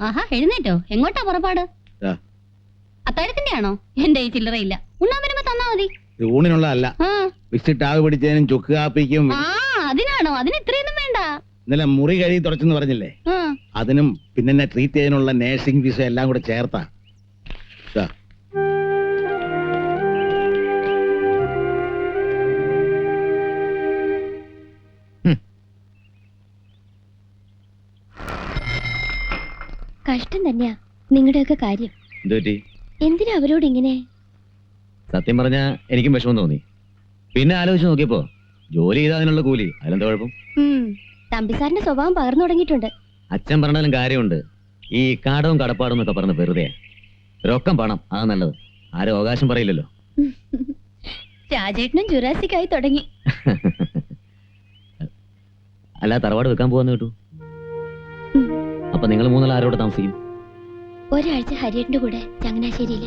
ആഹാ എഴുന്നേറ്റോ. എങ്ങോട്ടാ പുറപ്പാട്. അത്താഴത്തിന്റെ ആണോ എന്റെ ഈ ചില്ലറയില്ല ഉണ്ണാൻ വരുമ്പോ തന്നാ മതി. ഊണിനുള്ള ഊണിനുള്ളതല്ല. ആ. പിടിച്ചതിനും ചുക്ക് കാപ്പിക്കും ആ അതിനാണോ? അതിന് ഇത്രയൊന്നും വേണ്ട. ഇന്നലെ മുറി കഴുകി തുടച്ചെന്ന് പറഞ്ഞില്ലേ? ആ. അതിനും പിന്നെ എന്നെ ട്രീറ്റ് ചെയ്യാനുള്ള നേഴ്സിംഗ് ഫീസ് എല്ലാം കൂടെ ചേർത്താ. കഷ്ടം തന്നെയാ. നിങ്ങളുടെയൊക്കെ കാര്യം. എന്തിനാ അവരോട് ഇങ്ങനെ? സത്യം പറഞ്ഞ എനിക്കും വിഷമം തോന്നി. പിന്നെ ആലോചിച്ച് നോക്കിയപ്പോ ജോലി ചെയ്ത അതിനുള്ള കൂലി. അതിലെന്താ കുഴപ്പം? തമ്പിസാറിന്റെ സ്വഭാവം പകർന്നു തുടങ്ങിയിട്ടുണ്ട്. അച്ഛൻ പറഞ്ഞാലും കാര്യമുണ്ട്. ഈ കാടവും കടപ്പാടും എന്നൊക്കെ പറഞ്ഞ വെറുതെ രൊക്കം പണം അതാ നല്ലത്. ആരും അവകാശം പറയില്ലല്ലോ. രാജേട്ടനും ജുറാസിക്കായി തുടങ്ങി. അല്ല തറവാട് വെക്കാൻ പോവാന്ന് കേട്ടു. അപ്പൊ നിങ്ങൾ മൂന്നാൾ ആരോട് താമസിക്കും. ഒരാഴ്ച ഹരിയേട്ടന്റെ കൂടെ ചങ്ങനാശ്ശേരിയിൽ.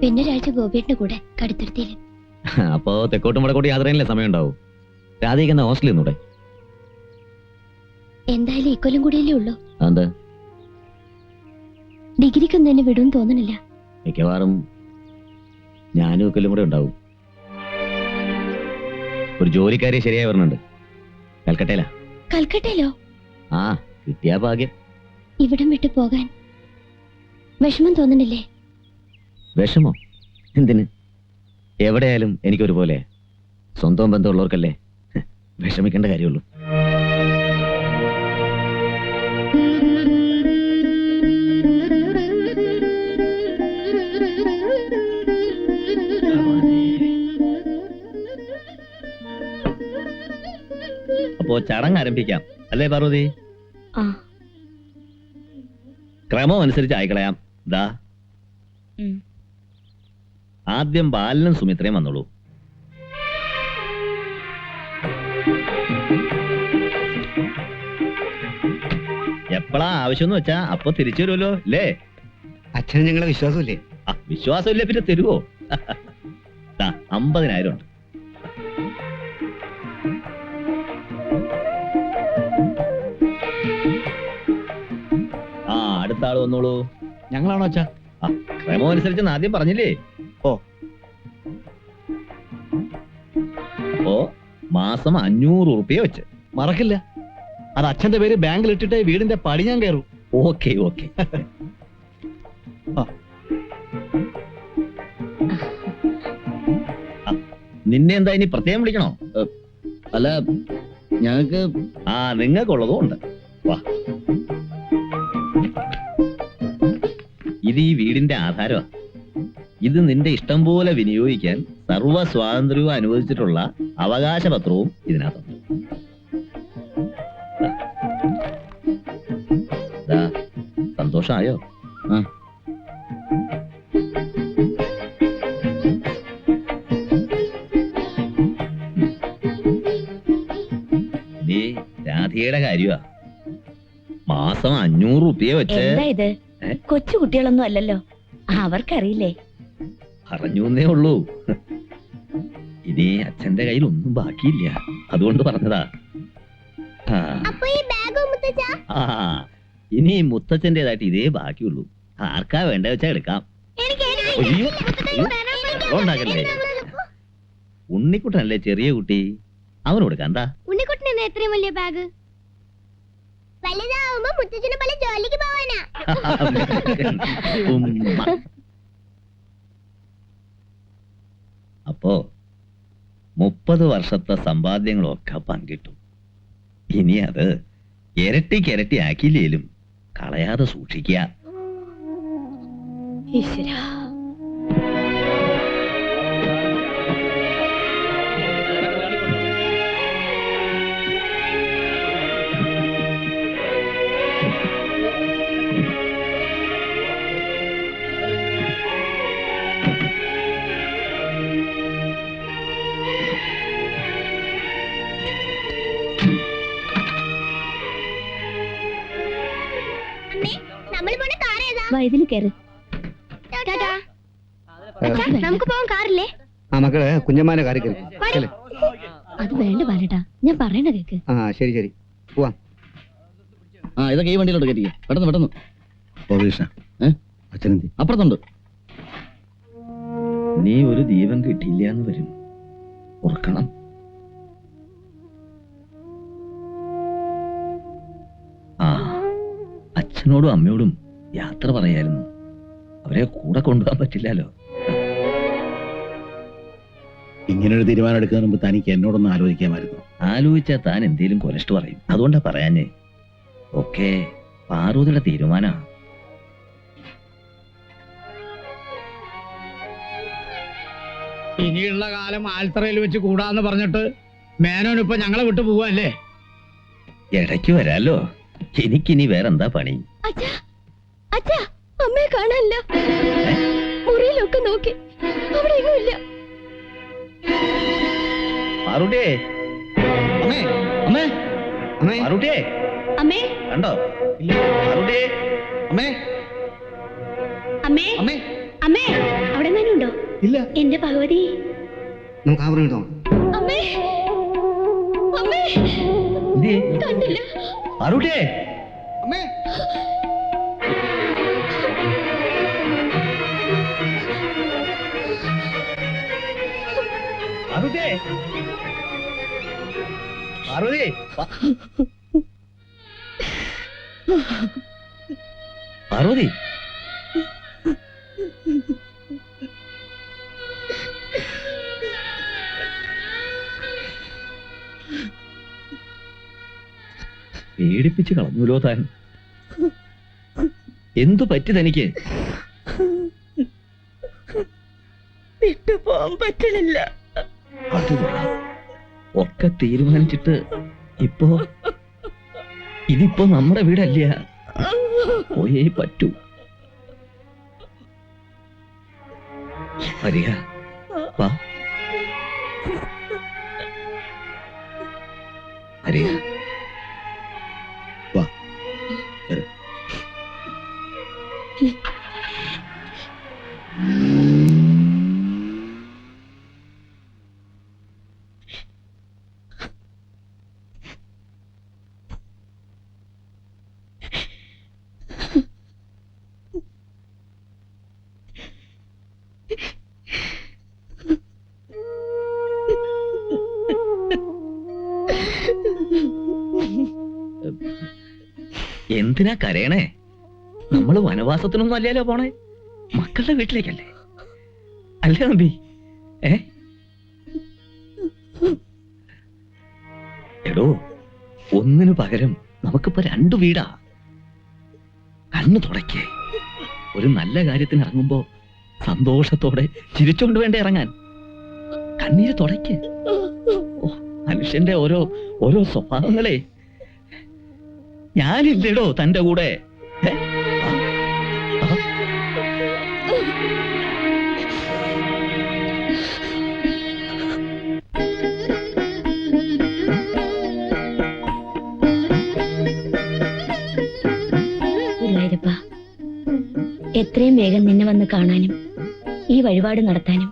പിന്നെ ഒരാഴ്ച ഗോപിയേട്ടന്റെ കൂടെ കടുത്തുരുത്തിയിൽ അപ്പോ തെക്കോട്ടും വടക്കോട്ടും യാത്ര ചെയ്യാനല്ലേ സമയം ഉണ്ടാവും രാധിക എന്നാ ഹോസ്റ്റലിൽ നിന്നൂടെ? എന്തായാലും ഇക്കൊല്ലം കൂടിയല്ലേ ഉള്ളൂ. അതെന്താ? ഡിഗ്രിക്കൊന്നും എന്നെ വിടും തോന്നണില്ല. മിക്കവാറും ഞാനും ഇക്കൊല്ലം കൂടെ ഉണ്ടാവും. ഒരു ജോലിക്കാരി ശരിയായി വരുന്നുണ്ട് കൽക്കട്ടയിലാ. കൽക്കട്ടയിലോ? ആ കിട്ടിയാ ഭാഗ്യം. ഇവിടം വിട്ടു പോകാൻ. വിഷമം തോന്നണില്ലേ വിഷമോ? എന്തിന്? എവിടെയായാലും എനിക്കൊരുപോലെ സ്വന്തം ബന്ധമുള്ളവർക്കല്ലേ വിഷമിക്കേണ്ട കാര്യമുള്ളൂ. അപ്പോ ചടങ്ങ് ആരംഭിക്കാം. അല്ലേ പാർവതി? ആ. ക്രമം അനുസരിച്ച് ആയിക്കളയാം. ദാ. ആദ്യം ബാലനും സുമിത്രയും വന്നോളൂ. എപ്പോഴാ ആവശ്യംന്ന് വെച്ചാ അപ്പൊ തിരിച്ചു വരുമല്ലോ അല്ലേ? അച്ഛന് ഞങ്ങളെ വിശ്വാസമില്ലേ? ആ വിശ്വാസം ഇല്ലേ പിന്നെ തരുവോ? ദാ അമ്പതിനായിരം ഉണ്ട്. അടുത്ത ആൾ വന്നോളൂ. ഞങ്ങളാണോ അച്ഛാ? ക്രമം അനുസരിച്ച് ആദ്യം പറഞ്ഞില്ലേ? ഓ. അപ്പോ മാസം അഞ്ഞൂറ് ഉറുപ്പിയ വെച്ച്. മറക്കില്ല. അത് അച്ഛന്റെ പേര് ബാങ്കിൽ ഇട്ടിട്ട് വീടിന്റെ പടി ഞാൻ കയറും. Okay okay. നിന്നെ എന്താ ഇനി പ്രത്യേകം വിളിക്കണോ? അല്ല ഞങ്ങൾക്ക് ആ നിങ്ങൾക്കുള്ളതും ഉണ്ട്. വാ. ഇത് ഈ വീടിന്റെ ആധാരമാ. ഇത് നിന്റെ ഇഷ്ടം പോലെ വിനിയോഗിക്കാൻ സർവ സ്വാതന്ത്ര്യവും അനുവദിച്ചിട്ടുള്ള അവകാശപത്രവും ഇതിനകത്തുണ്ട്. സന്തോഷമായോ ആ. രാധികയുടെ കാര്യമാ. മാസം അഞ്ഞൂറ് റുപ്യ വെച്ച്? കൊച്ചു കുട്ടികളൊന്നും അല്ലല്ലോ. അവർക്കറിയില്ലേ? പറഞ്ഞേ ഉള്ളൂ. ഇനി അച്ഛന്റെ കയ്യിൽ ഒന്നും ബാക്കിയില്ല. അതുകൊണ്ട് പറഞ്ഞതാ. ആ. ആ. ഇനി മുത്തച്ഛന്റെതായിട്ട് ഇതേ ബാക്കിയുള്ളൂ. ആർക്കാ വേണ്ട വെച്ചാ എടുക്കാം. അയ്യോ, അയ്യോ, വെള്ളം ഉണ്ടാക്കല്ലേ ഉണ്ണിക്കുട്ടനല്ലേ ചെറിയ കുട്ടി? അവന് കൊടുക്കാം എന്താ ഉണ്ണിക്കുട്ടൻ എത്രയും വലിയ ബാഗ്? വലുതാവുമ്പോ മുത്തച്ഛനെ പോലെ ജോലിക്ക് പോവാനാ. ഉമ്മ. അപ്പോ മുപ്പത് വർഷത്തെ സമ്പാദ്യങ്ങളൊക്കെ പങ്കിട്ടു. ഇനി അത് ഇരട്ടി ഇരട്ടി ആക്കിയില്ലേലും കളയാതെ സൂക്ഷിക്കുക. ഈശ്വരാ. വാ ഇതിൽ കയറ് നമുക്ക് പോവാൻ കാറില്ലേ ആ മക്കളെ കുഞ്ഞമ്മാനെ കാറി. കയറി അത് വേണ്ട ബാലേട്ടാ. ഞാൻ പറയണ കേക്ക്. ആ ശരി ശരി. പോവാം. ആ ഇതൊക്കെ ഈ വണ്ടിയിലോട്ട് കയറ്റിക്കേ. പെട്ടെന്ന് പെട്ടെന്ന്? അച്ഛനെന്തി? അപ്പുറത്തുണ്ട്. നീ ഒരു ദീപം കിട്ടിയില്ല എന്ന് വരും. ഓർക്കണം ആ അച്ഛനോടും അമ്മയോടും യാത്ര പറയായിരുന്നു. അവരെ കൂടെ കൊണ്ടുപോകാൻ പറ്റില്ലല്ലോ. ഇങ്ങനൊരു തീരുമാനം എടുക്കുന്നതിന് മുമ്പ് തനിക്ക് എന്നോടൊന്ന് ആലോചിക്കാമായിരുന്നു. ആലോചിച്ചാൽ താൻ എന്തേലും കൊലസ്റ്റ് പറയും. അതുകൊണ്ടാ പറയാഞ്ഞേ. ഒക്കെ പാർവതിയുടെ തീരുമാനാ. ഇനിയുള്ള കാലം ആൽത്തറയിൽ വെച്ച് കൂടാന്ന് പറഞ്ഞിട്ട് മേനോൻ ഇപ്പൊ ഞങ്ങളെ വിട്ടു പോവല്ലേ ഇടയ്ക്ക് വരാലോ. എനിക്കിനി വേറെന്താ പണി? അച്ഛാ അമ്മയെ കാണാനില്ല. മുറിയിലൊക്കെ നോക്കി. അവിടെ ഇല്ല അമ്മേ അമ്മേ. അമ്മേ. അമ്മേ. കണ്ടോ? പാറുട്ടിയെ അമ്മേ. അമ്മേ. അമ്മേ. അമ്മേ അവിടെ എങ്ങാനും ഉണ്ടോ? ഇല്ല. എന്റെ ഭഗവതി. നമുക്ക് ആ പറഞ്ഞിട്ടോ അമ്മേ. അമ്മേ. കണ്ടില്ല. പാറുട്ടിയെ അമ്മേ. പാർവതി പാർവതി പേടിപ്പിച്ച് കളഞ്ഞുല്ലോ താൻ. എന്തു പറ്റി തനിക്ക് വിട്ടുപോകാൻ പറ്റണില്ല. അത്. ഒക്കെ തീരുമാനിച്ചിട്ട് ഇപ്പോ ഇതിപ്പോ നമ്മുടെ വീടല്ല? പോയേ പറ്റൂ. വരിക വാ. വരിക എന്തിനാ കരയണേ? നമ്മൾ വനവാസത്തിനൊന്നും അല്ലല്ലോ പോണേ. മക്കളുടെ വീട്ടിലേക്കല്ലേ? അല്ലേ നമ്പി? ഏ? എടോ ഒന്നിനു പകരം നമുക്കിപ്പോ രണ്ടു വീടാ. കണ്ണു തുടക്കേ ഒരു നല്ല കാര്യത്തിന് ഇറങ്ങുമ്പോ സന്തോഷത്തോടെ ചിരിച്ചുകൊണ്ട് വേണ്ടേ ഇറങ്ങാൻ. കണ്ണീര് തുടയ്ക്ക്. മനുഷ്യന്റെ ഓരോ ഓരോ സ്വഭാവങ്ങളെ ഞാനില്ലടോ തന്റെ കൂടെ. എത്രയും വേഗം നിന്നെ വന്ന് കാണാനും ഈ വഴിപാട് നടത്താനും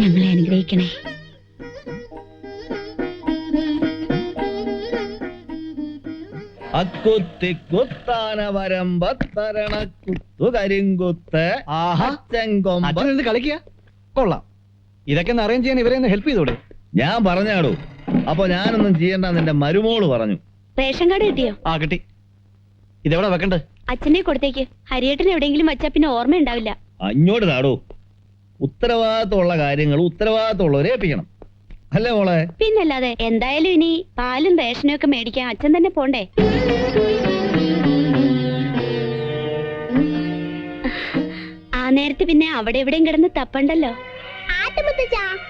ഞങ്ങളെ അനുഗ്രഹിക്കണേ. അക്കുത്തി കുത്താന വരമ്പത്തരണ കുത്തു കരിങ്കുത്ത് അച്ഛനെന്ത് കളിക്കുക കൊള്ളാം. ഇതൊക്കെ ഒന്ന് അറേഞ്ച് ചെയ്യാൻ ഇവരെ ഒന്ന് ഹെൽപ്പ് ചെയ്തോളൂ ഞാൻ പറഞ്ഞാടോ. അപ്പൊ ഞാനൊന്നും ചെയ്യണ്ട നിന്റെ മരുമോൾ പറഞ്ഞു. റേഷൻ കാർഡ് കിട്ടിയോ? ആ കിട്ടി. ഇതെവിടെ വെക്കണ്ട? അച്ഛനെ കൊടുത്തേക്ക്. ഹരിയേട്ടൻ എവിടെയെങ്കിലും വച്ചാ പിന്നെ ഓർമ്മ ഉണ്ടാവില്ല അങ്ങോട്ട് നാടോ ഉത്തരവാദിത്തമുള്ള കാര്യങ്ങൾ ഉത്തരവാദിത്തമുള്ളവരെ ഏൽപ്പിക്കണം. അല്ലേ മോളെ? പിന്നല്ലാതെ എന്തായാലും ഇനി പാലും റേഷനും ഒക്കെ മേടിക്കാൻ അച്ഛൻ തന്നെ പോണ്ടേ? ആ നേരത്തെ പിന്നെ അവിടെ എവിടെയും കിടന്ന് തപ്പണ്ടല്ലോ.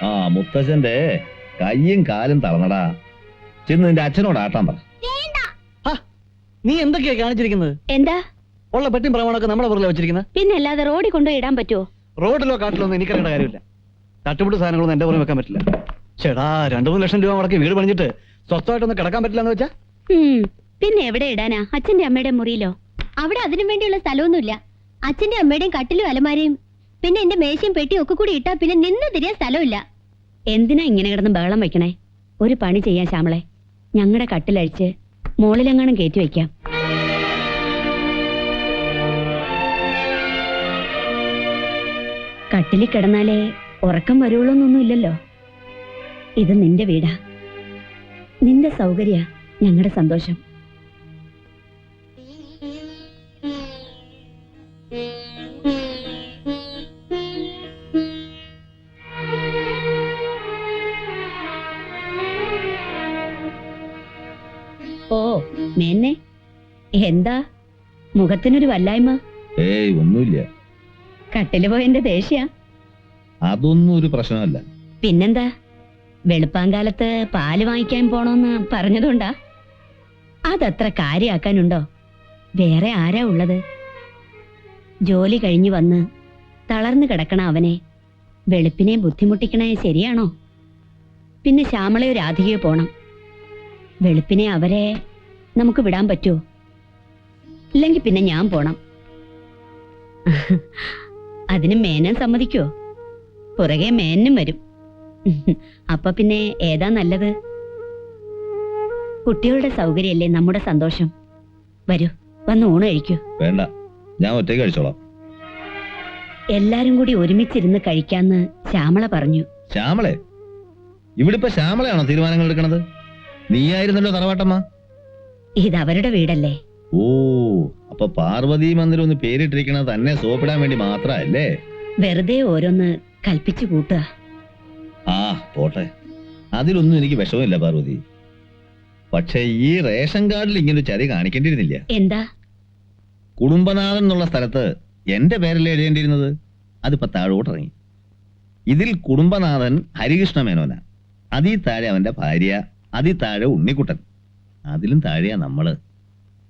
ആ മുത്തച്ഛന്റെ കയ്യും കാലും തളർന്നടാ. ചെന്ന് നിന്റെ അച്ഛനോട് ആട്ടാൻ പറ. നീ എന്തൊക്കെയാ കാണിച്ചിരിക്കുന്നത്? എന്താ? ഉള്ള പെട്ടിയും പ്രമാണമൊക്കെ നമ്മുടെ പുറകിൽ വെച്ചിരിക്കുന്നത്. പിന്നല്ലാതെ റോഡിൽ കൊണ്ടുപോയി ഇടാൻ പറ്റുമോ റോഡിലോ കാട്ടിലോ ഒന്നും എനിക്കറിയേണ്ട കാര്യമില്ല. തട്ടുമുട്ട് സാധനങ്ങളൊന്നും എന്റെ പുറമെ വെക്കാൻ പറ്റില്ല. ചേടാ രണ്ടു മൂന്ന് ലക്ഷം രൂപ മുടക്കി വീട് പണിഞ്ഞിട്ട് സ്വസ്ഥമായിട്ടൊന്നും കിടക്കാൻ പറ്റില്ലെന്ന് വെച്ചാ? പിന്നെ എവിടെ ഇടാനാ? അച്ഛന്റെ അമ്മയുടെ മുറിയിലോ? അവിടെ അതിനു വേണ്ടിയുള്ള സ്ഥലമൊന്നുമില്ല. അച്ഛന്റെ അമ്മയുടെയും കട്ടിലും അലമാരയും പിന്നെ എന്റെ മേശയും പെട്ടിയും ഒക്കെ കൂടി ഇട്ടാ പിന്നെ നിന്ന് തിരിയാൻ സ്ഥലമില്ല. എന്തിനാ ഇങ്ങനെ കിടന്ന് ബഹളം വെക്കണേ ഒരു പണി ചെയ്യാൻ ശ്യാമളെ. ഞങ്ങളുടെ കട്ടിലഴിച്ച് മോളിലെങ്ങാനും കയറ്റി വെക്കാം കട്ടിലിൽ കിടന്നാലേ ഉറക്കം വരുള്ളൂ ഇല്ലല്ലോ ഇത് നിന്റെ വീടാ. നിന്റെ സൗകര്യ ഞങ്ങളുടെ സന്തോഷം. ഓ മേന്നെ എന്താ? മുഖത്തിനൊരു വല്ലായ്മ. ഏയ് ഒന്നുമില്ല. കട്ടിൽ പോയന്റെ ദേഷ്യ. അതൊന്നും ഒരു പ്രശ്നമല്ല. പിന്നെന്താ? വെളുപ്പാങ്കാലത്ത് പാൽ വാങ്ങിക്കാൻ പോണോന്ന് പറഞ്ഞതുകൊണ്ടാ. അതത്ര കാര്യാക്കാനുണ്ടോ? വേറെ ആരാ ഉള്ളത്? ജോലി കഴിഞ്ഞു വന്ന് തളർന്നു കിടക്കണ അവനെ വെളുപ്പിനെ ബുദ്ധിമുട്ടിക്കണേ ശരിയാണോ? പിന്നെ ശ്യാമളയോ രാധികയോ പോണം. വെളുപ്പിനെ അവരെ നമുക്ക് വിടാൻ പറ്റുമോ ഇല്ലെങ്കിൽ പിന്നെ ഞാൻ പോണം. അതിന് മേനൻ സമ്മതിക്കോ പുറകെ മേനും വരും. അപ്പൊ പിന്നെ ഏതാ നല്ലത്? കുട്ടികളുടെ സൗകര്യമല്ലേ നമ്മുടെ സന്തോഷം. വരൂ വന്ന് ഊണ് കഴിക്കൂ. വേണ്ട ഞാൻ ഒറ്റയ്ക്ക് കഴിച്ചോളാം. എല്ലാരും കൂടി ഒരുമിച്ചിരുന്ന് കഴിക്കാന്ന് ശ്യാമള പറഞ്ഞു. ശ്യാമളെ ഇവിടെ ഇപ്പൊ ശ്യാമളയാണോ തീരുമാനങ്ങൾ എടുക്കണത്? നീയായിരുന്നല്ലോ തറവാട്ടമ്മ. ഇത് അവരുടെ വീടല്ലേ? ഓ അപ്പൊ പാർവതി മന്ദിരം ഒന്ന് പേരിട്ടിരിക്കണത് തന്നെ സോപ്പിടാൻ വേണ്ടി മാത്രല്ലേ വെറുതെ ഓരോന്ന് കൽപ്പിച്ചു കൂട്ടുക. ആ പോട്ടെ. അതിലൊന്നും എനിക്ക് വിഷമമില്ല പാർവതി. പക്ഷേ ഈ റേഷൻ കാർഡിൽ ഇങ്ങനെ ഒരു ചതി കാണിക്കേണ്ടിയിരുന്നില്ല. എന്താ? കുടുംബനാഥൻ എന്നുള്ള സ്ഥലത്ത് എന്റെ പേരല്ലേ എഴുതേണ്ടിയിരുന്നത്? അതിപ്പോ താഴോട്ടിറങ്ങി. ഇതിൽ കുടുംബനാഥൻ ഹരികൃഷ്ണ മേനോന. അതി താഴെ അവന്റെ ഭാര്യ അതി താഴെ ഉണ്ണിക്കുട്ടൻ. അതിലും താഴെയാ നമ്മൾ.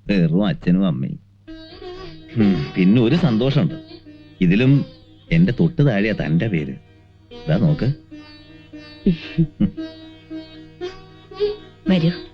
വെറും അച്ഛനും അമ്മയും. പിന്നെ ഒരു സന്തോഷമുണ്ട്. ഇതിലും എന്റെ തൊട്ട് താഴെയാ തന്റെ പേര്. ഇതാ നോക്ക്. വരൂ.